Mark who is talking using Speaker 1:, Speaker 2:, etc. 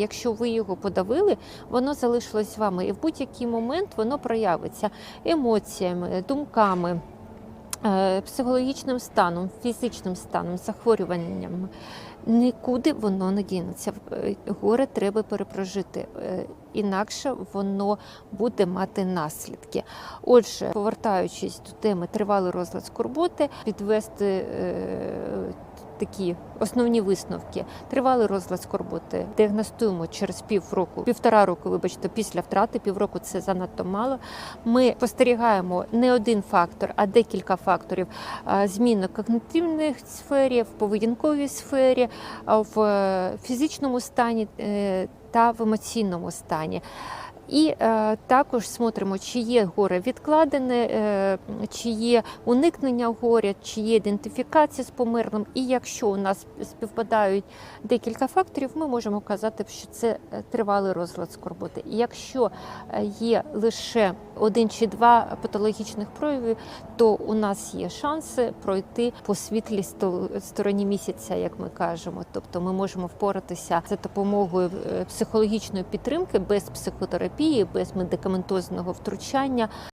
Speaker 1: Якщо ви його подавили, воно залишилось з вами, і в будь-який момент воно проявиться емоціями, думками, е, психологічним станом, фізичним станом, захворюванням. Нікуди воно не дінеться. Е, Горе треба перепрожити, е, інакше воно буде мати наслідки. Отже, повертаючись до теми тривалий розлад скорботи, підвести такі основні висновки. Тривалий розлад скорботи діагностуємо через півроку, півтора року, вибачте, після втрати. Півроку це занадто мало. Ми спостерігаємо не один фактор, а декілька факторів зміни в когнитивній сфері, в поведінковій сфері, в е, фізичному стані е, та в емоційному стані. І е, також смотримо, чи є горе відкладене, е, чи є уникнення горя, чи є ідентифікація з померлим. І якщо у нас співпадають декілька факторів, ми можемо казати, що це е, тривалий розлад скорботи. І якщо е, є лише один чи два патологічних прояви, то у нас є шанси пройти по світлій стороні місяця, як ми кажемо. Тобто ми можемо впоратися за допомогою е, психологічної підтримки без психотерапії, без медикаментозного втручання.